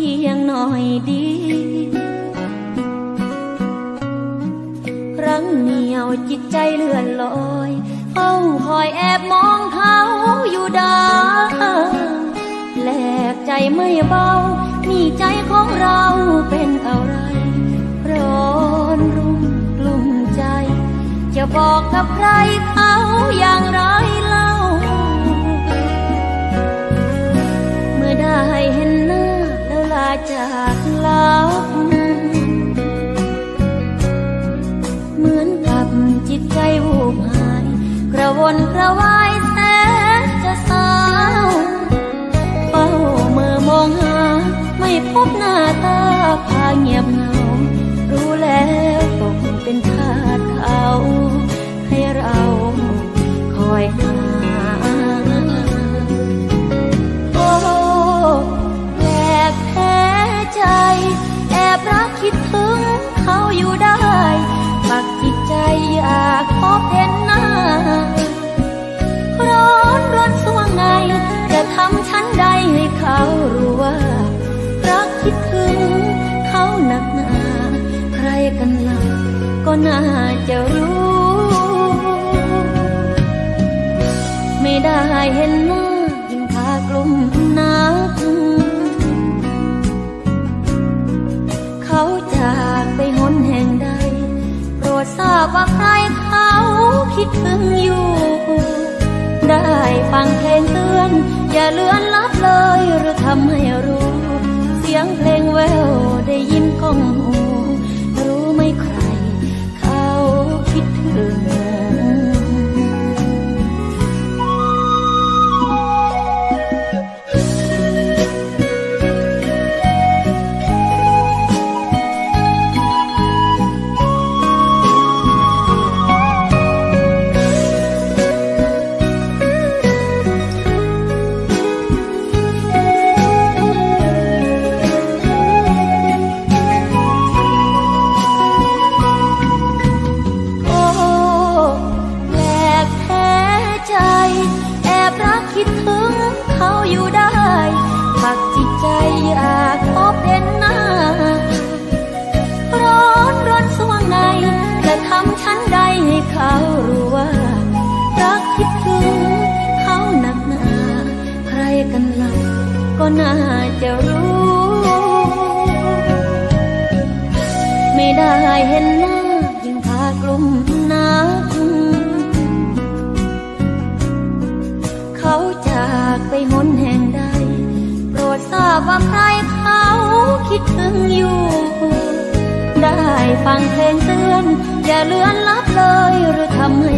เพียงหน่อยดีรั้งเหนียวจิตใจเลื่อนลอยเฝ้าคอยแอบมองเขาอยู่ดาแลกใจไม่เบา มีใจของเราเป็นอะไร ร้อนรุ่มกลุ่มใจ จะบอกกับใคร จากลับ เหมือนกับจิตใจวูบหาย กระวนกระวายแสนจะเศร้าเฝ้าเมื่อมองหา ไม่พบหน้าตาพาเงียบเหงา รู้แล้วตกเป็นทาสเขา อยากพบเห็นหน้า ร้อนร้อนสวงในจะทำฉันใดให้เขารู้ว่า รักคิดถึงเขาหนักหนา ใครกันล่ะก็น่าจะรู้ ไม่ได้เห็นหน้ายิ่งพากลุ่มนักเขา ว่าใครเขาคิดถึงอยู่ ได้ฟังเพลงเตือน อย่าเลือนลับเลยหรือทำให้รู้ เสียงเพลงแววได้ยินก้องหู น่าจะรู้ ไม่ได้เห็นหน้ายิ่งพากลุ่มนักเขาจากไปหนแห่งใด โปรดทราบว่าใครเขาคิดถึงอยู่ ได้ฟังเพลงเตือน อย่าเลือนลับเลยหรือทำให้